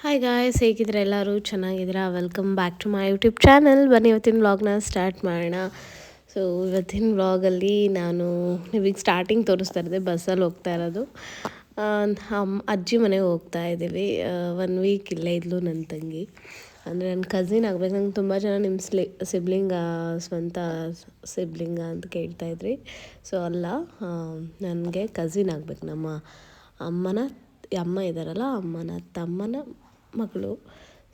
Hi guys ಹೇಗಿದ್ರೆ ಎಲ್ಲರೂ? ಚೆನ್ನಾಗಿದ್ದೀರಾ? Welcome back to my YouTube channel ಬನ್ನಿ, ಇವತ್ತಿನ ವ್ಲಾಗ್ನ ಸ್ಟಾರ್ಟ್ ಮಾಡೋಣ. ಸೊ ಇವತ್ತಿನ ವ್ಲಾಗಲ್ಲಿ ನಾನು ನಿಮಗೆ ಸ್ಟಾರ್ಟಿಂಗ್ ತೋರಿಸ್ತಾ ಇದ್ದೆ ಬಸ್ಸಲ್ಲಿ ಹೋಗ್ತಾ ಇರೋದು. ಅಮ್ಮ ಅಜ್ಜಿ ಮನೆಗೆ ಹೋಗ್ತಾ ಇದ್ದೀವಿ. ಒನ್ ವೀಕ್ ಇಲ್ಲೇ ಇದ್ಲು ನನ್ನ ತಂಗಿ. ಅಂದರೆ ನನ್ನ ಕಸಿನ್ ಆಗ್ಬೇಕು. ನಂಗೆ ತುಂಬ ಜನ ನಿಮ್ಮ ಸ್ಲಿ ಸಿಬ್ಲಿಂಗ ಸ್ವಂತ ಸಿಬ್ಲಿಂಗ ಅಂತ ಕೇಳ್ತಾಯಿದ್ರಿ ಸೊ ಅಲ್ಲ ನನಗೆ ಕಸಿನ್ ಆಗ್ಬೇಕು. ನಮ್ಮ ಅಮ್ಮನ ಅಮ್ಮ ಇದ್ದಾರಲ್ಲ ಅಮ್ಮನ ತಮ್ಮನ ಮಗಳು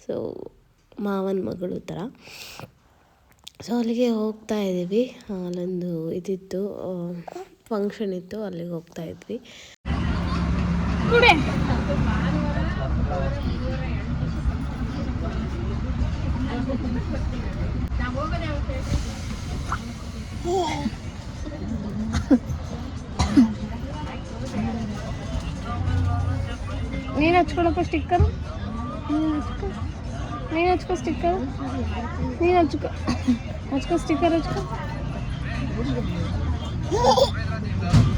ಸೊ ಮಾವನ ಮಗಳು ಥರ. ಸೊ ಅಲ್ಲಿಗೆ ಹೋಗ್ತಾ ಇದ್ದೀವಿ. ಅಲ್ಲೊಂದು ಇದಿತ್ತು ಫಂಕ್ಷನ್ ಇತ್ತು ಅಲ್ಲಿಗೆ ಹೋಗ್ತಾ ಇದ್ವಿ. ನೀನು ಹಚ್ಕೊಳಪ್ಪ ಸ್ಟಿಕ್ಕರು ನೀನು ಹಚ್ಕೊ ನೀನು ಹಚ್ಕೊ ಸ್ಟಿಕ್ಕರ್ ನೀನು ಹಚ್ಕೊ ಹಚ್ಕೊ ಸ್ಟಿಕ್ಕರ್ ಹಚ್ಕೊ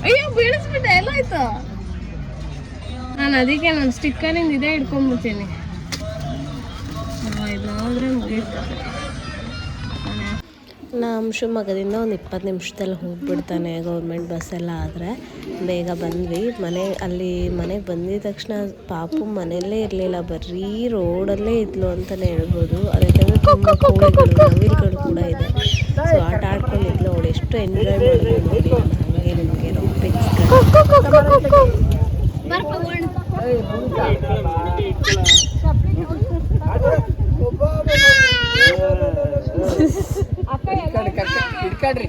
ಅಯ್ಯೋ ಬೀಳಿಸ್ಬಿಟ್ಟೆ ಎಲ್ಲ ಆಯ್ತು ನಾನು ಅದಕ್ಕೆ ನಾನು ಸ್ಟಿಕ್ಕರಿಂದ ಇದೇ ಹಿಡ್ಕೊಂಡ್ಬಿಡ್ತೀನಿ ಇದು ನೋಡಿದ್ರೆ ಮುಗೀತು ನಮ್ಮ ಶಿವಮೊಗ್ಗದಿಂದ ಒಂದು ಇಪ್ಪತ್ತು ನಿಮಿಷದಲ್ಲಿ ಹೋಗ್ಬಿಡ್ತಾನೆ ಗೌರ್ಮೆಂಟ್ ಬಸ್ಸೆಲ್ಲ ಆದರೆ. ಬೇಗ ಬಂದ್ವಿ. ಮನೆ ಅಲ್ಲಿ ಮನೆಗೆ ಬಂದಿದ ತಕ್ಷಣ ಪಾಪು ಮನೆಯಲ್ಲೇ ಇರಲಿಲ್ಲ. ಬರೀ ರೋಡಲ್ಲೇ ಇದ್ಲು ಅಂತಲೇ ಹೇಳ್ಬೋದು. ಅದಕ್ಕೆ ತುಂಬ ಕೋಳಿಗಳು ನವಿಲುಗಳು ಕೂಡ ಇದೆ. ಸೊ ಆಟ ಆಡ್ಕೊಂಡಿದ್ಲು ಅವಳು. ಎಷ್ಟು ಎಂಜಾಯ್ ನೋಡಿ. ಹಾಗೆ ನಿಮಗೆ ಹಿಡ್ಕಡ್ರಿ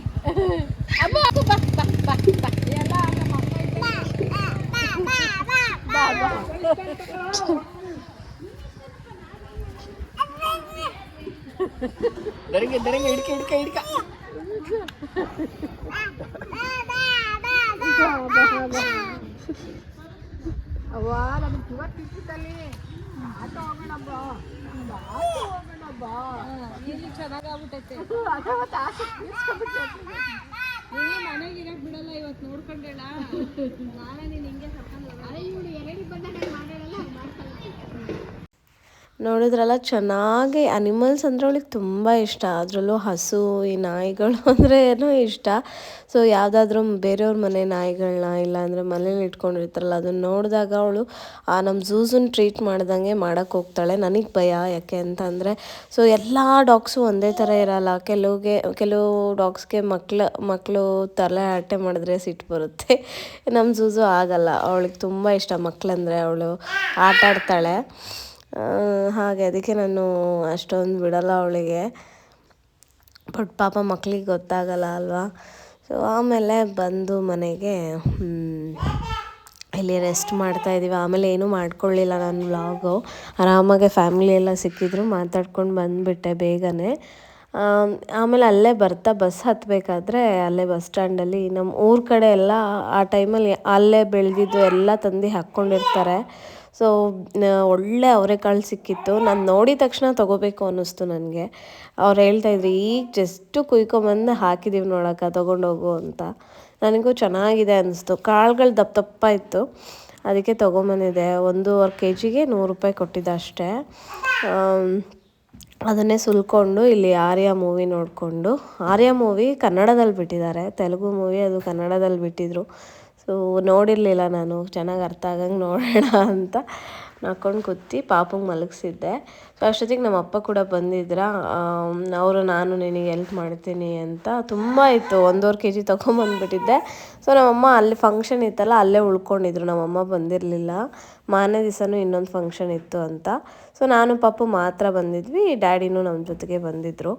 对，拿来的 ನೋಡಿದ್ರಲ್ಲ, ಚೆನ್ನಾಗಿ ಅನಿಮಲ್ಸ್ ಅಂದರೆ ಅವಳಿಗೆ ತುಂಬ ಇಷ್ಟ. ಅದರಲ್ಲೂ ಹಸು, ಈ ನಾಯಿಗಳು ಅಂದರೆ ಏನೋ ಇಷ್ಟ. ಸೊ ಯಾವುದಾದ್ರೂ ಬೇರೆಯವ್ರ ಮನೆ ನಾಯಿಗಳನ್ನ ಇಲ್ಲಾಂದರೆ ಮನೇಲಿ ಇಟ್ಕೊಂಡಿರ್ತಾರಲ್ಲ, ಅದನ್ನ ನೋಡಿದಾಗ ಅವಳು, ಆ ನಮ್ಮ ಝೂಸನ್ನ ಟ್ರೀಟ್ ಮಾಡ್ದಂಗೆ ಮಾಡೋಕ್ಕೆ ಹೋಗ್ತಾಳೆ, ನನಗೆ ಭಯ ಯಾಕೆ ಅಂತ ಅಂದರೆ. ಸೊ ಎಲ್ಲ ಡಾಗ್ಸು ಒಂದೇ ಥರ ಇರಲ್ಲ. ಕೆಲವಿಗೆ, ಕೆಲವು ಡಾಗ್ಸ್ಗೆ ಮಕ್ಳು ಮಕ್ಕಳು ತಲೆ ಹರಟೆ ಮಾಡಿದ್ರೆ ಸಿಟ್ಟು ಬರುತ್ತೆ. ನಮ್ಮ ಝೂಸು ಆಗಲ್ಲ. ಅವಳಿಗೆ ತುಂಬ ಇಷ್ಟ ಮಕ್ಕಳಂದರೆ ಅವಳು. ಆಟ ಆಡ್ತಾಳೆ ಹಾಗೆ ಅದಕ್ಕೆ ನಾನು ಅಷ್ಟೊಂದು ಬಿಡಲ್ಲ ಅವಳಿಗೆ. ಬಟ್ ಪಾಪ ಮಕ್ಕಳಿಗೆ ಗೊತ್ತಾಗಲ್ಲ ಅಲ್ವಾ? ಸೊ ಆಮೇಲೆ ಬಂದು ಮನೆಗೆ ಇಲ್ಲಿ ರೆಸ್ಟ್ ಮಾಡ್ತಾ ಇದ್ದೀವಿ. ಆಮೇಲೆ ಏನೂ ಮಾಡ್ಕೊಳ್ಳಿಲ್ಲ ನಾನು ವ್ಲಾಗು ಆರಾಮಾಗೆ ಫ್ಯಾಮಿಲಿ ಎಲ್ಲ ಸಿಕ್ಕಿದ್ರು, ಮಾತಾಡ್ಕೊಂಡು ಬಂದುಬಿಟ್ಟೆ ಬೇಗನೆ. ಆಮೇಲೆ ಅಲ್ಲೇ ಬರ್ತಾ ಬಸ್ ಹತ್ತಬೇಕಾದ್ರೆ ಅಲ್ಲೇ ಬಸ್ ಸ್ಟ್ಯಾಂಡಲ್ಲಿ ನಮ್ಮ ಊರ ಕಡೆ ಎಲ್ಲ ಆ ಟೈಮಲ್ಲಿ ಅಲ್ಲೇ ಬೆಳೆದಿದ್ದು ಎಲ್ಲ ತಂದು ಹಾಕ್ಕೊಂಡಿರ್ತಾರೆ. ಸೊ ಒಳ್ಳೆ ಅವರೆಕಾಳು ಸಿಕ್ಕಿತ್ತು. ನಾನು ನೋಡಿದ ತಕ್ಷಣ ತೊಗೋಬೇಕು ಅನ್ನಿಸ್ತು ನನಗೆ. ಅವ್ರು ಹೇಳ್ತಾಯಿದ್ರು ಈಗ ಜಸ್ಟು ಕುಯ್ಕೊಂಬಂದು ಹಾಕಿದ್ದೀವಿ ನೋಡಕ್ಕ, ತೊಗೊಂಡೋಗು ಅಂತ. ನನಗೂ ಚೆನ್ನಾಗಿದೆ ಅನ್ನಿಸ್ತು. ಕಾಳುಗಳು ದಪ್ಪ ದಪ್ಪ ಇತ್ತು. ಅದಕ್ಕೆ ತೊಗೊಂಬಂದಿದೆ ಒಂದೂವರೆ ಕೆ ಜಿಗೆ ನೂರು ರೂಪಾಯಿ ಕೊಟ್ಟಿದ್ದೆ ಅಷ್ಟೇ. ಅದನ್ನೇ ಸುಲ್ಕೊಂಡು ಇಲ್ಲಿ ಆರ್ಯ ಮೂವಿ ನೋಡಿಕೊಂಡು. ಆರ್ಯ ಮೂವಿ ಕನ್ನಡದಲ್ಲಿ ಬಿಟ್ಟಿದ್ದಾರೆ. ತೆಲುಗು ಮೂವಿ ಅದು ಕನ್ನಡದಲ್ಲಿ ಬಿಟ್ಟಿದ್ರು. ಸೊ ನೋಡಿರಲಿಲ್ಲ ನಾನು. ಚೆನ್ನಾಗಿ ಅರ್ಥ ಆಗಂಗೆ ನೋಡೋಣ ಅಂತ ನಾಕೊಂಡು ಕೂತಿ ಪಾಪಂಗೆ ಮಲಗಿಸಿದ್ದೆ. ಸೊ ಅಷ್ಟೊತ್ತಿಗೆ ನಮ್ಮ ಅಪ್ಪ ಕೂಡ ಬಂದಿದ್ರ ಅವರು, ನಾನು ನಿನಗೆ ಹೆಲ್ಪ್ ಮಾಡ್ತೀನಿ ಅಂತ ತುಂಬ ಇತ್ತು. ಒಂದೂವರೆ ಕೆ ಜಿ ತೊಗೊಂಬಂದ್ಬಿಟ್ಟಿದ್ದೆ. ಸೊ ನಮ್ಮಮ್ಮ ಅಲ್ಲಿ ಫಂಕ್ಷನ್ ಇತ್ತಲ್ಲ, ಅಲ್ಲೇ ಉಳ್ಕೊಂಡಿದ್ರು. ನಮ್ಮಮ್ಮ ಬಂದಿರಲಿಲ್ಲ. ಮಾರನೇ ದಿವಸನೂ ಇನ್ನೊಂದು ಫಂಕ್ಷನ್ ಇತ್ತು ಅಂತ. ಸೊ ನಾನು ಪಾಪು ಮಾತ್ರ ಬಂದಿದ್ವಿ. ಡ್ಯಾಡಿನೂ ನಮ್ಮ ಜೊತೆಗೆ ಬಂದಿದ್ದರು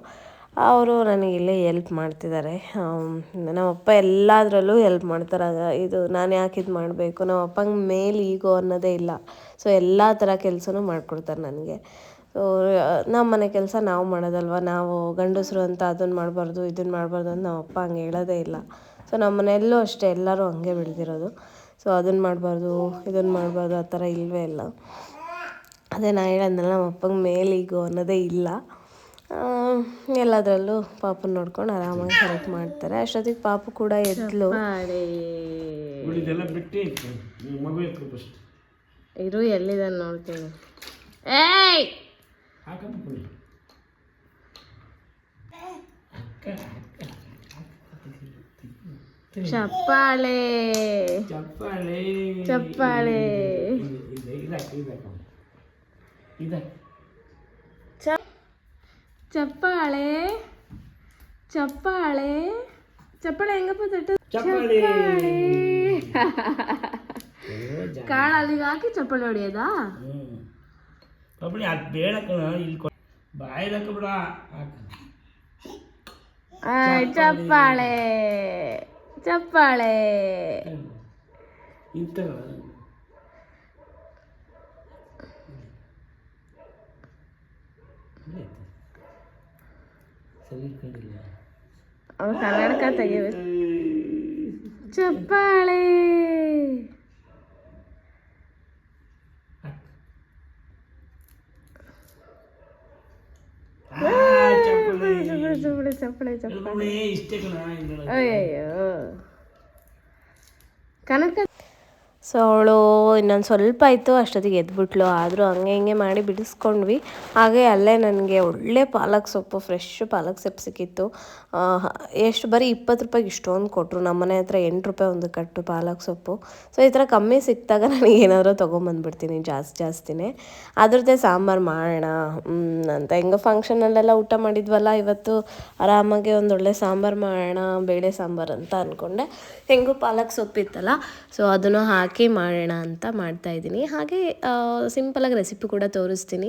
ಅವರು ನನಗೆ ಇಲ್ಲೇ ಎಲ್ಪ್ ಮಾಡ್ತಿದ್ದಾರೆ. ನಮ್ಮಪ್ಪ ಎಲ್ಲದರಲ್ಲೂ ಹೆಲ್ಪ್ ಮಾಡ್ತಾರೆ. ಇದು ನಾನು ಯಾಕೆ ಇದು ಮಾಡಬೇಕು? ನಮ್ಮಪ್ಪಂಗೆ ಮೇಲೆ ಈಗೋ ಅನ್ನೋದೇ ಇಲ್ಲ. ಸೊ ಎಲ್ಲ ಥರ ಕೆಲಸನೂ ಮಾಡಿಕೊಡ್ತಾರೆ ನನಗೆ. ನಮ್ಮ ಮನೆ ಕೆಲಸ ನಾವು ಮಾಡೋದಲ್ವ? ನಾವು ಗಂಡಸರು ಅಂತ ಅದನ್ನು ಮಾಡಬಾರ್ದು ಇದನ್ನು ಮಾಡಬಾರ್ದು ಅಂತ ನಮ್ಮಪ್ಪ ಹಂಗೆ ಹೇಳೋದೇ ಇಲ್ಲ. ಸೊ ನಮ್ಮ ಮನೆಯಲ್ಲೂ ಅಷ್ಟೇ ಎಲ್ಲರೂ ಹಂಗೆ ಬೆಳೆದಿರೋದು. ಸೊ ಅದನ್ನು ಮಾಡಬಾರ್ದು ಇದನ್ನು ಮಾಡಬಾರ್ದು ಆ ಥರ ಇಲ್ಲವೇ ಇಲ್ಲ. ಅದೇ ನಾ ಹೇಳೋದ್ನಲ್ಲ, ನಮ್ಮ ಅಪ್ಪಂಗೆ ಮೇಲಿಗೋ ಅನ್ನೋದೇ ಇಲ್ಲ. ಎಲ್ಲದರಲ್ಲೂ ಪಾಪನ ನೋಡ್ಕೊಂಡು ಆರಾಮಾಗಿ ಕರೆಕ್ಟ್ ಮಾಡ್ತಾರೆ. ಅಷ್ಟೊತ್ತಿಗೆ ಪಾಪು ಕೂಡ ಎದ್ಲು. ಉಳಿದೆಲ್ಲ ಬಿಟ್ಟು ಮಗು ಎತ್ಕೊ ಫಸ್ಟ್ ಇರು ಎಲ್ಲಿದ್ದಾನೆ ನೋಡ್ತೀನಿ. ಏಯ್! ಚಪ್ಪಾಳೆ. ಚಪ್ಪಾಳೆ. ಚಪ್ಪಾಳೆ. ಚಪ್ಪಾಳೆ ಚಪ್ಪಾಳೆ ಚಪ್ಪಾಳೆ ಹೆಂಗಪ್ಪ ತಟ್ಟ ಚಪ್ಪಾಳೆ. ಕಾಳ ಅಲ್ಲಿಗೆ ಹಾಕಿ ಚಪ್ಪಾಳೆ ಹೊಡೆಯೋದಾ? ಕಬಡ್ಡಿ ಅದು ಬೇಡ ಕಣ ಇಲ್ಲಿ ಕೊ ಬಿಡ ಹಾಕಬಿಡ ಆಯ್, ಚಪ್ಪಾಳೆ. ಚಪ್ಪಾಳೆ. ಇಂತ ಅವ್ರು ಕನ್ನಡಕ ತೆಗಿಬೇಕು ಚಪ್ಪಾಳೆ ಆ, ಚಪ್ಪಾಳೆ. ಚಪ್ಪಾಳೆ ಚಪ್ಪಾಳೆ ಚಪ್ಪಾಳೆ ಚಪ್ಪಾಳೆ ಸೊ ಅವಳು ಇನ್ನೊಂದು ಸ್ವಲ್ಪ ಆಯಿತು, ಅಷ್ಟೊತ್ತಿಗೆ ಎದ್ಬಿಟ್ಲು. ಆದರೂ ಹಂಗೆ ಹಿಂಗೆ ಮಾಡಿ ಬಿಡಿಸ್ಕೊಂಡ್ವಿ. ಹಾಗೆ ಅಲ್ಲೇ ನನಗೆ ಒಳ್ಳೆ ಪಾಲಕ್ ಸೊಪ್ಪು ಫ್ರೆಶ್ ಪಾಲಕ್ ಸೊಪ್ಪು ಸಿಕ್ಕಿತ್ತು. ಎಷ್ಟು ಬರೀ ಇಪ್ಪತ್ತು ರೂಪಾಯಿಗೆ ಇಷ್ಟೊಂದು ಕೊಟ್ಟರು ನಮ್ಮನೆ ಹತ್ರ ಎಂಟು ರೂಪಾಯಿ ಒಂದು ಕಟ್ಟು ಪಾಲಕ್ ಸೊಪ್ಪು. ಸೊ ಈ ಥರ ಕಮ್ಮಿ ಸಿಕ್ಕಿದಾಗ ನನಗೆ ಏನಾದರೂ ತೊಗೊಂಬಂದ್ಬಿಡ್ತೀನಿ, ಜಾಸ್ತಿ ಜಾಸ್ತಿನೇ. ಅದ್ರದ್ದೇ ಸಾಂಬಾರು ಮಾಡೋಣ ಅಂತ. ಹೆಂಗೋ ಫಂಕ್ಷನಲ್ಲೆಲ್ಲ ಊಟ ಮಾಡಿದ್ವಲ್ಲ, ಇವತ್ತು ಆರಾಮಾಗಿ ಒಳ್ಳೆ ಸಾಂಬಾರು ಮಾಡೋಣ, ಬೇಳೆ ಸಾಂಬಾರು ಅಂತ ಅಂದ್ಕೊಂಡೆ ಹೆಂಗೂ ಪಾಲಕ್ ಸೊಪ್ಪಿತ್ತಲ್ಲ, ಸೊ ಅದನ್ನು ಹಾಕಿ ಮಾಡೋಣ ಅಂತ ಮಾಡ್ತಾ ಇದ್ದೀನಿ. ಹಾಗೆ ಸಿಂಪಲಾಗಿ ರೆಸಿಪಿ ಕೂಡ ತೋರಿಸ್ತೀನಿ.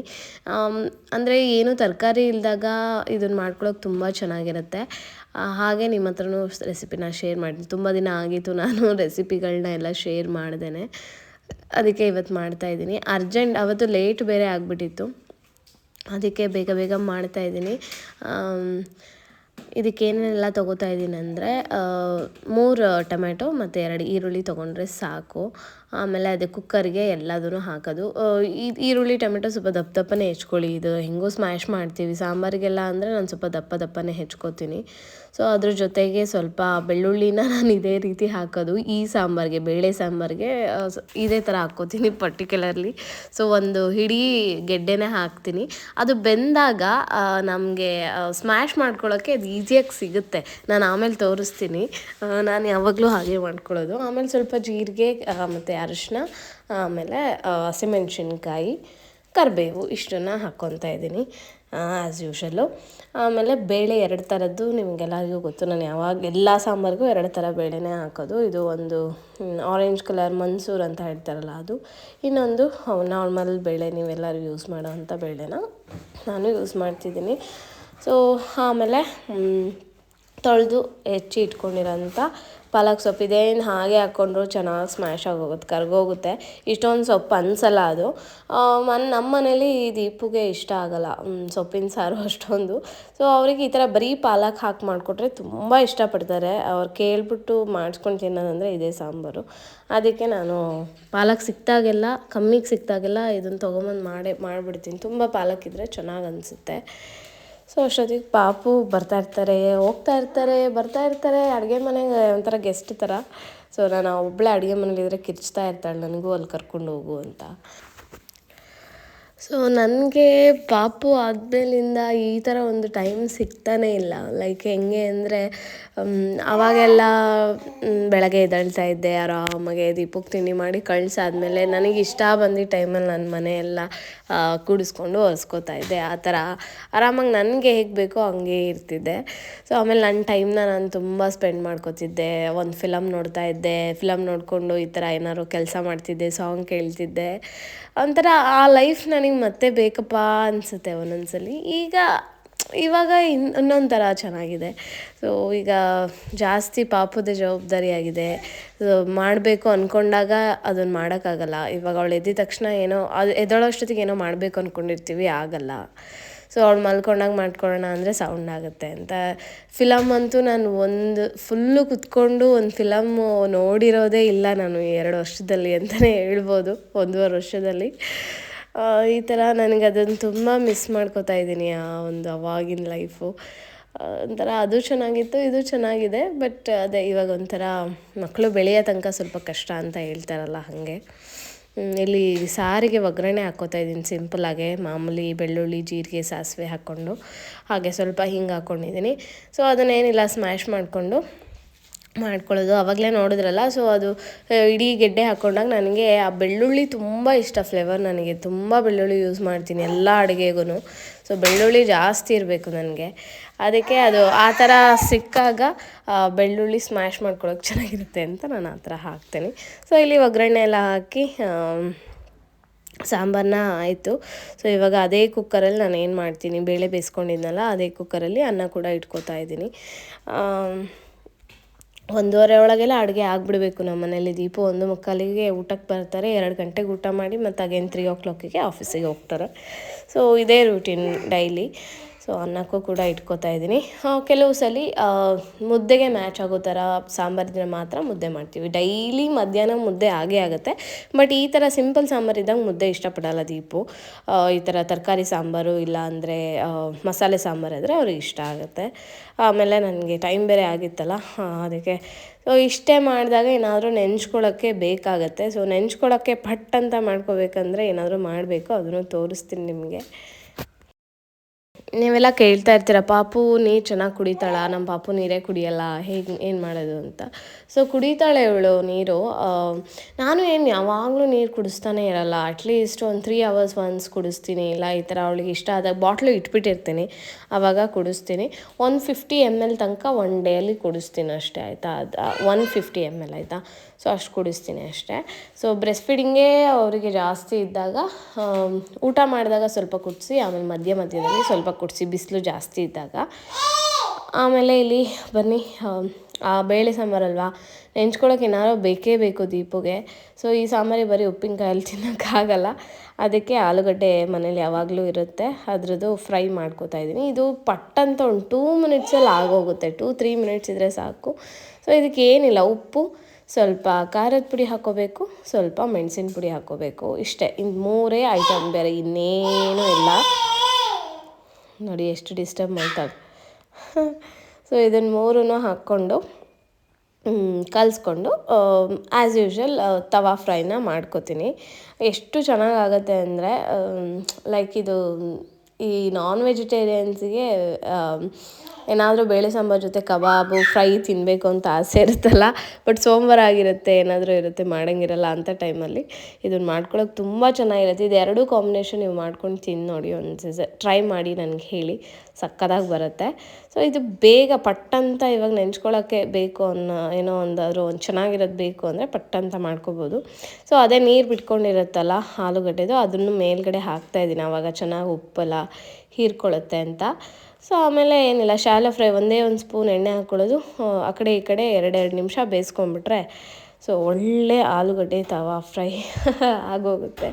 ಅಂದರೆ ಏನು ತರಕಾರಿ ಇಲ್ಲದಾಗ ಇದನ್ನು ಮಾಡ್ಕೊಳ್ಳೋಕೆ ತುಂಬ ಚೆನ್ನಾಗಿರುತ್ತೆ. ಹಾಗೆ ನಿಮ್ಮ ಹತ್ರನೂ ರೆಸಿಪಿನ ಶೇರ್ ಮಾಡಿದ್ದೀನಿ ತುಂಬ ದಿನ ಆಗಿತ್ತು ನಾನು ರೆಸಿಪಿಗಳನ್ನ ಎಲ್ಲ ಶೇರ್ ಮಾಡ್ದೇನೆ. ಅದಕ್ಕೆ ಇವತ್ತು ಮಾಡ್ತಾ ಇದ್ದೀನಿ. ಅರ್ಜೆಂಟ್, ಅವತ್ತು ಲೇಟ್ ಬೇರೆ ಆಗಿಬಿಟ್ಟಿತ್ತು. ಅದಕ್ಕೆ ಬೇಗ ಬೇಗ ಮಾಡ್ತಾ ಇದ್ದೀನಿ ಏನೇನೆಲ್ಲ ತೊಗೋತಾ ಇದ್ದೀನಿ ಅಂದರೆ ಮೂರು ಟೊಮೆಟೊ ಮತ್ತು ಎರಡು ಈರುಳ್ಳಿ ತೊಗೊಂಡ್ರೆ ಸಾಕು. ಆಮೇಲೆ ಅದೇ ಕುಕ್ಕರ್ಗೆ ಎಲ್ಲದೂ ಹಾಕೋದು. ಈರುಳ್ಳಿ, ಟೊಮೆಟೊ ಸ್ವಲ್ಪ ದಪ್ಪ ದಪ್ಪನೇ ಹೆಚ್ಕೊಳ್ಳಿ. ಇದು ಹೆಂಗೋ ಸ್ಮ್ಯಾಶ್ ಮಾಡ್ತೀವಿ. ಸಾಂಬಾರಿಗೆಲ್ಲ ಅಂದರೆ ನಾನು ಸ್ವಲ್ಪ ದಪ್ಪ ದಪ್ಪನೇ ಹೆಚ್ಕೋತೀನಿ. ಸೊ ಅದ್ರ ಜೊತೆಗೆ ಸ್ವಲ್ಪ ಬೆಳ್ಳುಳ್ಳಿನ ನಾನು ಇದೇ ರೀತಿ ಹಾಕೋದು. ಈ ಸಾಂಬಾರಿಗೆ, ಬೇಳೆ ಸಾಂಬಾರಿಗೆ ಇದೇ ಥರ ಹಾಕ್ಕೋತೀನಿ ಪರ್ಟಿಕ್ಯುಲರ್ಲಿ ಸೊ ಒಂದು ಹಿಡಿ ಗೆಡ್ಡೆನೇ ಹಾಕ್ತೀನಿ. ಅದು ಬೆಂದಾಗ ನಮಗೆ ಸ್ಮ್ಯಾಶ್ ಮಾಡ್ಕೊಳ್ಳೋಕ್ಕೆ ಅದು ಈಸಿಯಾಗಿ ಸಿಗುತ್ತೆ. ನಾನು ಆಮೇಲೆ ತೋರಿಸ್ತೀನಿ. ನಾನು ಯಾವಾಗಲೂ ಹಾಗೆ ಮಾಡ್ಕೊಳ್ಳೋದು. ಆಮೇಲೆ ಸ್ವಲ್ಪ ಜೀರಿಗೆ ಮತ್ತು ಅರಿಶಿನ, ಆಮೇಲೆ ಹಸಿಮೆಣ್ಸಿನ್ಕಾಯಿ ಕರಿಬೇವು ಇಷ್ಟನ್ನು ಹಾಕ್ಕೊತಾ ಇದ್ದೀನಿ ಆ್ಯಸ್ ಯೂಶಲ್ಲು ಆಮೇಲೆ ಬೇಳೆ ಎರಡು ಥರದ್ದು ನಿಮಗೆಲ್ಲರಿಗೂ ಗೊತ್ತು. ನಾನು ಯಾವಾಗ ಎಲ್ಲ ಸಾಂಬಾರಿಗೂ ಎರಡು ಥರ ಬೇಳೆನೇ ಹಾಕೋದು. ಇದು ಒಂದು ಆರೆಂಜ್ ಕಲರ್ ಮನ್ಸೂರ್ ಅಂತ ಹೇಳ್ತಾರಲ್ಲ ಅದು. ಇನ್ನೊಂದು ನಾರ್ಮಲ್ ಬೇಳೆ ನೀವೆಲ್ಲರೂ ಯೂಸ್ ಮಾಡೋ ಅಂಥ ಬೇಳೆನ ನಾನು ಯೂಸ್ ಮಾಡ್ತಿದ್ದೀನಿ. ಸೊ ಆಮೇಲೆ ತೊಳೆದು ಹೆಚ್ಚಿ ಇಟ್ಕೊಂಡಿರೋಂಥ ಪಾಲಕ್ ಸೊಪ್ಪು. ಇದೇನು ಹಾಗೆ ಹಾಕ್ಕೊಂಡ್ರು ಚೆನ್ನಾಗಿ ಸ್ಮ್ಯಾಶ್ ಆಗೋಗುತ್ತೆ, ಕರ್ಗೋಗುತ್ತೆ. ಇಷ್ಟೊಂದು ಸೊಪ್ಪು ಅನ್ಸಲ್ಲ ಅದು. ಮನ್ ನಮ್ಮ ಮನೇಲಿ ಈ ದೀಪುಗೆ ಇಷ್ಟ ಆಗಲ್ಲ. ಸೊಪ್ಪಿನ ಸಾರು ಅಷ್ಟೊಂದು. ಸೊ ಅವ್ರಿಗೆ ಈ ಥರ ಬರೀ ಪಾಲಕ್ ಹಾಕಿ ಮಾಡಿಕೊಟ್ರೆ ತುಂಬ ಇಷ್ಟಪಡ್ತಾರೆ. ಅವ್ರು ಕೇಳ್ಬಿಟ್ಟು ಮಾಡಿಸ್ಕೊಂಡು ತಿನ್ನೋದಂದರೆ ಇದೇ ಸಾಂಬಾರು. ಅದಕ್ಕೆ ನಾನು ಪಾಲಕ್ ಸಿಕ್ತಾಗೆಲ್ಲ ಕಮ್ಮಿಗೆ ಸಿಕ್ತಾಗೆಲ್ಲ ಇದನ್ನು ತೊಗೊಂಬಂದು ಮಾಡೇ, ಮಾಡಿಬಿಡ್ತೀನಿ. ತುಂಬ ಪಾಲಕ್ ಇದ್ದರೆ ಚೆನ್ನಾಗಿ ಅನಿಸುತ್ತೆ. ಸೊ ಅಷ್ಟೊತ್ತಿಗೆ ಪಾಪು ಬರ್ತಾ ಇರ್ತಾರೆ, ಹೋಗ್ತಾ ಇರ್ತಾರೆ, ಬರ್ತಾ ಇರ್ತಾರೆ, ಅಡುಗೆ ಮನೆಗೆ ಒಂಥರ ಗೆಸ್ಟ್ ಥರ. ಸೊ ನಾನು ಒಬ್ಬಳೇ ಅಡುಗೆ ಮನೇಲಿದ್ರೆ ಕಿರ್ಚ್ತಾ ಇರ್ತಾಳೆ, ನನಗೂ ಅಲ್ಲಿ ಕರ್ಕೊಂಡು ಹೋಗು ಅಂತ. ಸೊ ನನಗೆ ಪಾಪು ಆದಮೇಲಿಂದ ಈ ಥರ ಒಂದು ಟೈಮ್ ಸಿಗ್ತಾನೇ ಇಲ್ಲ. ಲೈಕ್ ಹೆಂಗೆ ಅಂದರೆ ಅವಾಗೆಲ್ಲ ಬೆಳಗ್ಗೆ ಎದ್ದೇಳ್ತಾ ಇದ್ದೆ, ಆರಾಮಾಗೆ ದೀಪಕ್ಕೆ ತಿಂಡಿ ಮಾಡಿ ಕಳ್ಸಾದ್ಮೇಲೆ ನನಗೆ ಇಷ್ಟ ಬಂದಿದ್ದ ಟೈಮಲ್ಲಿ ನನ್ನ ಮನೆಯೆಲ್ಲ ಕೂಡಿಸ್ಕೊಂಡು ಒರೆಸ್ಕೋತಾ ಇದ್ದೆ. ಆ ಥರ ಆರಾಮಾಗಿ ನನಗೆ ಹೇಗೆ ಬೇಕೋ ಹಂಗೆ ಇರ್ತಿದ್ದೆ. ಸೊ ಆಮೇಲೆ ನನ್ನ ಟೈಮ್ನ ನಾನು ತುಂಬ ಸ್ಪೆಂಡ್ ಮಾಡ್ಕೋತಿದ್ದೆ. ಒಂದು ಫಿಲಮ್ ನೋಡ್ತಾ ಇದ್ದೆ. ಫಿಲಮ್ ನೋಡಿಕೊಂಡು ಈ ಥರ ಏನಾದ್ರು ಕೆಲಸ ಮಾಡ್ತಿದ್ದೆ ಸಾಂಗ್ ಕೇಳ್ತಿದ್ದೆ. ಒಂಥರ ಆ ಲೈಫ್ ನನಗೆ ಮತ್ತೆ ಬೇಕಪ್ಪ ಅನಿಸುತ್ತೆ ಒಂದೊಂದ್ಸಲಿ. ಈಗ ಇವಾಗ ಇನ್ ಇನ್ನೊಂದು ಥರ ಚೆನ್ನಾಗಿದೆ. ಸೊ ಈಗ ಜಾಸ್ತಿ ಪಾಪದ ಜವಾಬ್ದಾರಿ ಆಗಿದೆ ಮಾಡಬೇಕು ಅಂದ್ಕೊಂಡಾಗ ಅದನ್ನು ಮಾಡೋಕ್ಕಾಗಲ್ಲ. ಇವಾಗ ಅವಳು ಎದ್ದಿದ ತಕ್ಷಣ ಏನೋ, ಅದು ಎದ್ದೊಳೋಷ್ಟೊತ್ತಿಗೆ ಏನೋ ಮಾಡಬೇಕು ಅಂದ್ಕೊಂಡಿರ್ತೀವಿ ಆಗಲ್ಲ. ಸೊ ಅವ್ಳು ಮಲ್ಕೊಂಡಾಗ ಮಾಡ್ಕೊಳ್ಳೋಣ ಅಂದರೆ ಸೌಂಡ್ ಆಗುತ್ತೆ ಅಂತ. ಫಿಲಮ್ ಅಂತೂ ನಾನು ಒಂದು, ಫುಲ್ಲು ಕುತ್ಕೊಂಡು ಒಂದು ಫಿಲಮ್ ನೋಡಿರೋದೇ ಇಲ್ಲ ನಾನು ಎರಡು ವರ್ಷದಲ್ಲಿ ಅಂತಲೇ ಹೇಳ್ಬೋದು, ಒಂದೂವರೆ ವರ್ಷದಲ್ಲಿ. ಈ ಥರ ನನಗೆ ಅದನ್ನು ತುಂಬ ಮಿಸ್ ಮಾಡ್ಕೋತಾ ಇದ್ದೀನಿ ಆ ಒಂದು ಅವಾಗಿನ ಲೈಫು ಒಂಥರ ಅದು ಚೆನ್ನಾಗಿತ್ತು, ಇದು ಚೆನ್ನಾಗಿದೆ ಬಟ್ ಅದೇ ಇವಾಗ ಒಂಥರ ಮಕ್ಕಳು ಬೆಳೆಯೋ ತನಕ ಸ್ವಲ್ಪ ಕಷ್ಟ ಅಂತ ಹೇಳ್ತಾರಲ್ಲ ಹಾಗೆ. ಇಲ್ಲಿ ಸಾರಿಗೆ ಒಗ್ಗರಣೆ ಹಾಕ್ಕೋತಾ ಇದ್ದೀನಿ ಸಿಂಪಲಾಗೆ ಮಾಮೂಲಿ ಬೆಳ್ಳುಳ್ಳಿ, ಜೀರಿಗೆ, ಸಾಸಿವೆ ಹಾಕ್ಕೊಂಡು, ಹಾಗೆ ಸ್ವಲ್ಪ ಹಿಂಗೆ ಹಾಕ್ಕೊಂಡಿದ್ದೀನಿ ಸೊ ಅದನ್ನೇನಿಲ್ಲ ಸ್ಮ್ಯಾಶ್ ಮಾಡಿಕೊಂಡು ಮಾಡ್ಕೊಳ್ಳೋದು ಆವಾಗಲೇ ನೋಡಿದ್ರಲ್ಲ? ಸೊ ಅದು ಇಡೀ ಗೆಡ್ಡೆ ಹಾಕ್ಕೊಂಡಾಗ ನನಗೆ ಆ ಬೆಳ್ಳುಳ್ಳಿ ತುಂಬ ಇಷ್ಟ ಫ್ಲೇವರ್ ನನಗೆ. ತುಂಬ ಬೆಳ್ಳುಳ್ಳಿ ಯೂಸ್ ಮಾಡ್ತೀನಿ ಎಲ್ಲ ಅಡುಗೆಗೂ ಸೊ ಬೆಳ್ಳುಳ್ಳಿ ಜಾಸ್ತಿ ಇರಬೇಕು ನನಗೆ. ಅದಕ್ಕೆ ಅದು ಆ ಥರ ಸಿಕ್ಕಾಗ ಬೆಳ್ಳುಳ್ಳಿ ಸ್ಮ್ಯಾಶ್ ಮಾಡ್ಕೊಳ್ಳೋಕೆ ಚೆನ್ನಾಗಿರುತ್ತೆ ಅಂತ ನಾನು ಆ ಥರ ಹಾಕ್ತೀನಿ. ಸೊ ಇಲ್ಲಿ ಒಗ್ಗರಣೆ ಎಲ್ಲ ಹಾಕಿ ಸಾಂಬಾರನ್ನ ಆಯಿತು. ಸೊ ಇವಾಗ ಅದೇ ಕುಕ್ಕರಲ್ಲಿ ನಾನು ಏನು ಮಾಡ್ತೀನಿ? ಬೇಳೆ ಬೇಯಿಸ್ಕೊಂಡಿದ್ನಲ್ಲ, ಅದೇ ಕುಕ್ಕರಲ್ಲಿ ಅನ್ನ ಕೂಡ ಇಟ್ಕೋತಾ ಇದ್ದೀನಿ. ಒಂದೂವರೆ ಒಳಗೆಲ್ಲ ಅಡುಗೆ ಆಗಿಬಿಡ್ಬೇಕು ನಮ್ಮ ಮನೇಲಿ. ದೀಪು ಒಂದು ಮುಕ್ಕಾಲಿಗೆ ಊಟಕ್ಕೆ ಬರ್ತಾರೆ, ಎರಡು ಗಂಟೆಗೆ ಊಟ ಮಾಡಿ ಮತ್ತು ಅಗೇನ್ ತ್ರೀ ಓ ಕ್ಲಾಕಿಗೆ ಆಫೀಸಿಗೆ ಹೋಗ್ತಾರೆ. ಸೊ ಇದೇ ರೂಟೀನ್ ಡೈಲಿ ಸೊ ಅನ್ನಕ್ಕೂ ಕೂಡ ಇಟ್ಕೋತಾ ಇದ್ದೀನಿ. ಕೆಲವು ಸಲ ಮುದ್ದೆಗೆ ಮ್ಯಾಚ್ ಆಗೋ ಥರ ಸಾಂಬಾರಿದ್ರೆ ಮಾತ್ರ ಮುದ್ದೆ ಮಾಡ್ತೀವಿ. ಡೈಲಿ ಮಧ್ಯಾಹ್ನ ಮುದ್ದೆ ಆಗೇ ಆಗುತ್ತೆ. ಬಟ್ ಈ ಥರ ಸಿಂಪಲ್ ಸಾಂಬಾರು ಇದ್ದಾಗ ಮುದ್ದೆ ಇಷ್ಟಪಡಲ್ಲ ದೀಪು. ಈ ಥರ ತರಕಾರಿ ಸಾಂಬಾರು ಇಲ್ಲ ಅಂದರೆ ಮಸಾಲೆ ಸಾಂಬಾರು ಇದ್ದರೆ ಅವ್ರಿಗೆ ಇಷ್ಟ ಆಗುತ್ತೆ. ಆಮೇಲೆ ನನಗೆ ಟೈಮ್ ಬೇರೆ ಆಗಿತ್ತಲ್ಲ ಅದಕ್ಕೆ. ಸೊ ಇಷ್ಟೇ ಮಾಡಿದಾಗ ಏನಾದರೂ ನೆಂಚ್ಕೊಳ್ಳೋಕ್ಕೆ ಬೇಕಾಗತ್ತೆ. ಸೊ ನೆಂಚ್ಕೊಳ್ಳೋಕ್ಕೆ ಪಟ್ ಅಂತ ಮಾಡ್ಕೋಬೇಕಂದ್ರೆ ಏನಾದರೂ ಮಾಡಬೇಕು. ಅದನ್ನು ತೋರಿಸ್ತೀನಿ ನಿಮಗೆ. ನೀವೆಲ್ಲ ಕೇಳ್ತಾ ಇರ್ತೀರ, ಪಾಪು ನೀರು ಚೆನ್ನಾಗಿ ಕುಡಿತಾಳ? ನಮ್ಮ ಪಾಪು ನೀರೇ ಕುಡಿಯಲ್ಲ, ಹೇಗೆ, ಏನು ಮಾಡೋದು? ಅಂತ. ಸೊ ಕುಡಿತಾಳೆ ಇವಳು ನೀರು. ನಾನು ಏನು ಯಾವಾಗಲೂ ನೀರು ಕುಡಿಸ್ತಾನೆ ಇರಲ್ಲ. ಅಟ್ಲೀಸ್ಟ್ ಒಂದು ತ್ರೀ ಅವರ್ಸ್ ಒನ್ಸ್ ಕುಡಿಸ್ತೀನಿ. ಇಲ್ಲ, ಈ ಥರ ಅವಳಿಗೆ ಇಷ್ಟ ಆದಾಗ ಬಾಟ್ಲು ಇಟ್ಬಿಟ್ಟಿರ್ತೀನಿ. ಆವಾಗ ಕುಡಿಸ್ತೀನಿ. ಒನ್ ಫಿಫ್ಟಿ ಎಂ ಎಲ್ ತನಕ ಒನ್ ಡೇಲಿ ಕುಡಿಸ್ತೀನಿ ಅಷ್ಟೇ, ಆಯಿತಾ? ಅದು ಒನ್ ಫಿಫ್ಟಿ ಎಂ ಎಲ್ ಆಯಿತಾ? ಸೊ ಅಷ್ಟು ಕುಡಿಸ್ತೀನಿ ಅಷ್ಟೇ. ಸೊ ಬ್ರೆಸ್ಟ್ ಫೀಡಿಂಗೇ ಅವರಿಗೆ ಜಾಸ್ತಿ ಇದ್ದಾಗ ಊಟ ಮಾಡಿದಾಗ ಸ್ವಲ್ಪ ಕುಡಿಸಿ, ಆಮೇಲೆ ಮಧ್ಯ ಮಧ್ಯದಲ್ಲಿ ಸ್ವಲ್ಪ ಕುಡಿಸಿ, ಬಿಸಿಲು ಜಾಸ್ತಿ ಇದ್ದಾಗ. ಆಮೇಲೆ ಇಲ್ಲಿ ಬನ್ನಿ ಆ ಬೇಳೆ ಸಾಂಬಾರಲ್ವಾ ನೆಂಚ್ಕೊಳ್ಳೋಕೆ ಏನಾದ್ರು ಬೇಕೇ ಬೇಕು ದೀಪುಗೆ. ಸೊ ಈ ಸಾಂಬಾರಿ ಬರೀ ಉಪ್ಪಿನಕಾಯಲ್ಲಿ ತಿನ್ನೋಕ್ಕಾಗಲ್ಲ. ಅದಕ್ಕೆ ಆಲೂಗಡ್ಡೆ ಮನೇಲಿ ಯಾವಾಗಲೂ ಇರುತ್ತೆ. ಅದರದ್ದು ಫ್ರೈ ಮಾಡ್ಕೋತಾ ಇದ್ದೀನಿ. ಇದು ಪಟ್ ಅಂತ ಒಂದು ಟೂ ಮಿನಿಟ್ಸಲ್ಲಿ ಆಗೋಗುತ್ತೆ. ಟೂ ತ್ರೀ ಮಿನಿಟ್ಸ್ ಇದ್ದರೆ ಸಾಕು. ಸೊ ಇದಕ್ಕೆ ಏನಿಲ್ಲ. ಉಪ್ಪು ಸ್ವಲ್ಪ ಖಾರದ ಪುಡಿ ಹಾಕೋಬೇಕು, ಸ್ವಲ್ಪ ಮೆಣಸಿನ ಪುಡಿ ಹಾಕೋಬೇಕು. ಇಷ್ಟೇ ಇನ್ನು ಮೂರೇ ಐಟಮ್ ಬೇರೆ ಇನ್ನೇನು ಇಲ್ಲ. ನೋಡಿ ಎಷ್ಟು ಡಿಸ್ಟರ್ಬ್ ಮಾಡ್ತಾರೆ ಸೊ ಇದನ್ನು ಮೂರೂ ಹಾಕ್ಕೊಂಡು ಕಲಿಸ್ಕೊಂಡು ಆ್ಯಸ್ ಯೂಶ್ವಲ್ ತವಾ ಫ್ರೈನ ಮಾಡ್ಕೋತೀನಿ. ಎಷ್ಟು ಚೆನ್ನಾಗಾಗತ್ತೆ ಅಂದರೆ ಲೈಕ್ ಇದು ಈ ನಾನ್ ವೆಜಿಟೇರಿಯನ್ಸಿಗೆ ಏನಾದರೂ ಬೇಳೆ ಸಾಂಬಾರು ಜೊತೆ ಕಬಾಬು ಫ್ರೈ ತಿನ್ನಬೇಕು ಅಂತ ಆಸೆ ಇರುತ್ತಲ್ಲ ಬಟ್ ಸೋಮವಾರ ಆಗಿರುತ್ತೆ, ಏನಾದರೂ ಇರುತ್ತೆ, ಮಾಡೋಂಗಿರಲ್ಲ ಅಂಥ ಟೈಮಲ್ಲಿ ಇದನ್ನು ಮಾಡ್ಕೊಳಕ್ಕೆ ತುಂಬ ಚೆನ್ನಾಗಿರುತ್ತೆ. ಇದು ಎರಡೂ ಕಾಂಬಿನೇಷನ್ ನೀವು ಮಾಡ್ಕೊಂಡು ತಿಂದು ನೋಡಿ ಒಂದು ಟ್ರೈ ಮಾಡಿ ನನಗೆ ಹೇಳಿ. ಸಕ್ಕದಾಗಿ ಬರುತ್ತೆ. ಸೊ ಇದು ಬೇಗ ಪಟ್ಟಂತ ಇವಾಗ ನೆಂಚ್ಕೊಳ್ಳೋಕ್ಕೆ ಬೇಕು ಅನ್ನೋ ಏನೋ ಒಂದಾದರೂ ಒಂದು ಚೆನ್ನಾಗಿರೋದು ಬೇಕು ಅಂದರೆ ಪಟ್ಟಂತ ಮಾಡ್ಕೋಬೋದು. ಸೊ ಅದೇ ನೀರು ಬಿಟ್ಕೊಂಡಿರುತ್ತಲ್ಲ ಆಲೂಗಡ್ಡೆದು ಅದನ್ನು ಮೇಲ್ಗಡೆ ಹಾಕ್ತಾ ಇದ್ದೀನಿ. ಆವಾಗ ಚೆನ್ನಾಗಿ ಉಪ್ಪೆಲ್ಲ ಹೀರ್ಕೊಳ್ಳುತ್ತೆ ಅಂತ. ಸೊ ಆಮೇಲೆ ಏನಿಲ್ಲ ಶಾಲೋ ಫ್ರೈ ಒಂದೇ ಒಂದು ಸ್ಪೂನ್ ಎಣ್ಣೆ ಹಾಕ್ಕೊಳ್ಳೋದು ಆ, ಕಡೆ ಈ ಕಡೆ ಎರಡೆರಡು ನಿಮಿಷ ಬೇಯಿಸ್ಕೊಂಬಿಟ್ರೆ ಸೊ ಒಳ್ಳೆ ಆಲೂಗಡ್ಡೆ ತವಾ ಫ್ರೈ ಆಗೋಗುತ್ತೆ.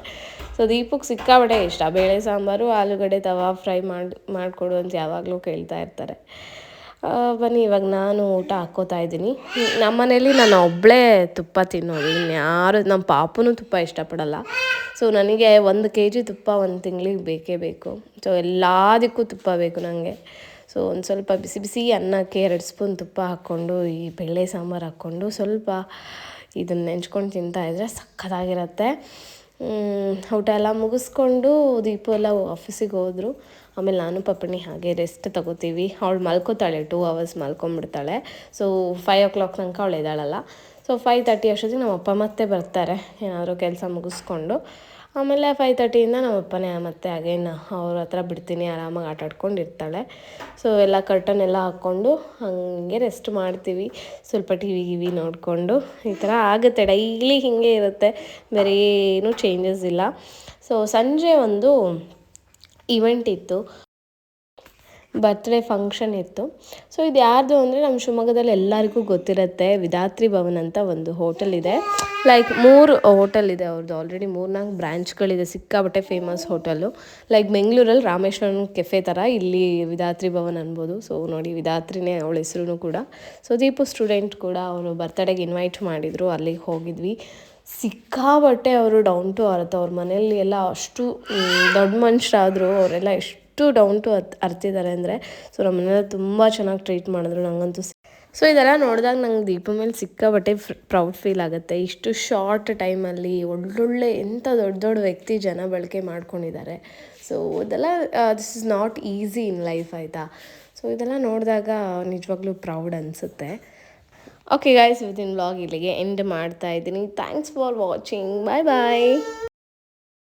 ಸೊ ದೀಪಕ್ಕೆ ಸಿಕ್ಕಾಬಟ್ಟೆ ಇಷ್ಟ. ಬೇಳೆ ಸಾಂಬಾರು, ಆಲೂಗಡ್ಡೆ ತವಾ ಫ್ರೈ ಮಾಡಿ, ಮಾಡಿಕೊಡು ಅಂತ ಯಾವಾಗಲೂ ಕೇಳ್ತಾ ಇರ್ತಾರೆ. ಬನ್ನಿ, ಇವಾಗ ನಾನು ಊಟ ಹಾಕ್ಕೋತಾ ಇದ್ದೀನಿ. ನಮ್ಮ ಮನೇಲಿ ನಾನು ಒಬ್ಬಳೇ ತುಪ್ಪ ತಿನ್ನೋದು. ಇನ್ಯಾರು ನಮ್ಮ ಪಾಪನೂ ತುಪ್ಪ ಇಷ್ಟಪಡಲ್ಲ. ಸೊ ನನಗೆ ಒಂದು ಕೆ ಜಿ ತುಪ್ಪ ಒಂದು ತಿಂಗಳಿಗೆ ಬೇಕೇ ಬೇಕು. ಸೊ ಎಲ್ಲದಕ್ಕೂ ತುಪ್ಪ ಬೇಕು ನನಗೆ ಸೊ ಒಂದು ಸ್ವಲ್ಪ ಬಿಸಿ ಬಿಸಿ ಅನ್ನಕ್ಕೆ ಎರಡು ಸ್ಪೂನ್ ತುಪ್ಪ ಹಾಕ್ಕೊಂಡು, ಈ ಬೆಳ್ಳೆ ಸಾಂಬಾರು ಹಾಕ್ಕೊಂಡು ಸ್ವಲ್ಪ ಇದನ್ನು ನೆಂಚ್ಕೊಂಡು ತಿಂತಾಯಿದ್ರೆ ಸಖತ್ತಾಗಿರುತ್ತೆ ಊಟ ಎಲ್ಲ ಮುಗಿಸ್ಕೊಂಡು ದೀಪು ಎಲ್ಲ ಆಫೀಸಿಗೆ ಹೋದರು. ಆಮೇಲೆ ನಾನು ಪಪ್ಪಣಿ ಹಾಗೆ ರೆಸ್ಟ್ ತಗೋತೀವಿ. ಅವಳು ಮಲ್ಕೋತಾಳೆ ಟೂ ಅವರ್ಸ್ ಮಲ್ಕೊಂಬಿಡ್ತಾಳೆ ಸೊ ಫೈವ್ ಓ ಕ್ಲಾಕ್ ತನಕ ಅವಳು ಇದ್ದಾಳಲ್ಲ. ಸೊ ಫೈವ್ ತರ್ಟಿ ಅಷ್ಟೊತ್ತಿಗೆ ನಮ್ಮ ಅಪ್ಪ ಮತ್ತೆ ಬರ್ತಾರೆ. ಏನಾದರೂ ಕೆಲಸ ಮುಗಿಸ್ಕೊಂಡು. ಆಮೇಲೆ ಫೈವ್ ತರ್ಟಿಯಿಂದ ನಮ್ಮ ಅಪ್ಪನೇ ಮತ್ತೆ ಅಗೇನ್ ಅವ್ರ ಹತ್ರ ಬಿಡ್ತೀನಿ, ಆರಾಮಾಗಿ ಆಟ ಆಡ್ಕೊಂಡು ಇರ್ತಾಳೆ ಸೊ ಎಲ್ಲ ಕರ್ಟನ್ ಎಲ್ಲ ಹಾಕ್ಕೊಂಡು ಹಾಗೆ ರೆಸ್ಟ್ ಮಾಡ್ತೀವಿ. ಸ್ವಲ್ಪ ಟಿ ವಿ ಗಿವಿ ನೋಡಿಕೊಂಡು ಈ ಥರ ಆಗುತ್ತೆ. ಡೈಲಿ ಹೀಗೆ ಇರುತ್ತೆ. ಬೇರೆ ಏನೂ ಚೇಂಜಸ್ ಇಲ್ಲ. ಸೊ ಸಂಜೆ ಒಂದು ಇವೆಂಟ್ ಇತ್ತು. ಬರ್ತ್ಡೇ ಫಂಕ್ಷನ್ ಇತ್ತು. ಸೊ ಇದು ಯಾರ್ದು ಅಂದರೆ ನಮ್ಮ ಶಿವಮೊಗ್ಗದಲ್ಲಿ ಎಲ್ಲರಿಗೂ ಗೊತ್ತಿರುತ್ತೆ, ವಿಧಾತ್ರಿ ಭವನ್ ಅಂತ ಒಂದು ಹೋಟೆಲ್ ಇದೆ. ಲೈಕ್ ಮೂರು ಹೋಟೆಲ್ ಇದೆ ಅವ್ರದ್ದು ಆಲ್ರೆಡಿ ಮೂರ್ನಾಲ್ಕು ಬ್ರ್ಯಾಂಚ್ಗಳಿದೆ ಸಿಕ್ಕಾಬಟ್ಟೆ ಫೇಮಸ್ ಹೋಟೆಲು ಲೈಕ್ ಬೆಂಗಳೂರಲ್ಲಿ ರಾಮೇಶ್ವರನ್ ಕೆಫೆ ಥರ ಇಲ್ಲಿ ವಿಧಾತ್ರಿ ಭವನ್ ಅನ್ಬೋದು. ಸೊ ನೋಡಿ ವಿಧಾತ್ರಿನೇ ಅವಳ ಹೆಸರು ಕೂಡ. ಸೊ ದೀಪು ಸ್ಟೂಡೆಂಟ್ ಕೂಡ ಅವರು ಬರ್ತಡೇಗೆ ಇನ್ವೈಟ್ ಮಾಡಿದರು, ಅಲ್ಲಿಗೆ ಹೋಗಿದ್ವಿ. ಸಿಕ್ಕಾಬಟ್ಟೆ ಅವರು ಡೌನ್ ಟು ಅರ್ತ್ ಅವ್ರ ಮನೆಯಲ್ಲಿ ಎಲ್ಲ ಅಷ್ಟು ದೊಡ್ಡ ಮನುಷ್ಯರಾದರು, ಅವರೆಲ್ಲ ಎಷ್ಟು ಡೌನ್ ಟು ಅತ್ ಅರ್ತಿದ್ದಾರೆ ಅಂದರೆ ಸೊ ನಮ್ಮ ಮನೇಲಿ ತುಂಬ ಚೆನ್ನಾಗಿ ಟ್ರೀಟ್ ಮಾಡಿದ್ರು ನನಗಂತೂ ಸೊ ಇದೆಲ್ಲ ನೋಡಿದಾಗ ನಂಗೆ ದೀಪ ಮೇಲೆ ಸಿಕ್ಕಾಬಟ್ಟೆ ಪ್ರೌಡ್ ಫೀಲ್ ಆಗುತ್ತೆ. ಇಷ್ಟು ಶಾರ್ಟ್ ಟೈಮಲ್ಲಿ ಒಳ್ಳೊಳ್ಳೆ ಎಂಥ ದೊಡ್ಡ ದೊಡ್ಡ ವ್ಯಕ್ತಿ ಜನ ಬಳಕೆ ಮಾಡ್ಕೊಂಡಿದ್ದಾರೆ. ಸೊ ಇದೆಲ್ಲ this is not easy in life ಆಯಿತಾ? ಸೊ ಇದೆಲ್ಲ ನೋಡಿದಾಗ ನಿಜವಾಗ್ಲೂ ಪ್ರೌಡ್ ಅನಿಸುತ್ತೆ. ಓಕೆ ಗಾಯ್ಸ್ ವಿತಿನ್ ಬ್ಲಾಗ್ ಇಲ್ಲಿಗೆ ಎಂಡ್ ಮಾಡ್ತಾ ಇದ್ದೀನಿ. Thanks for watching bye bye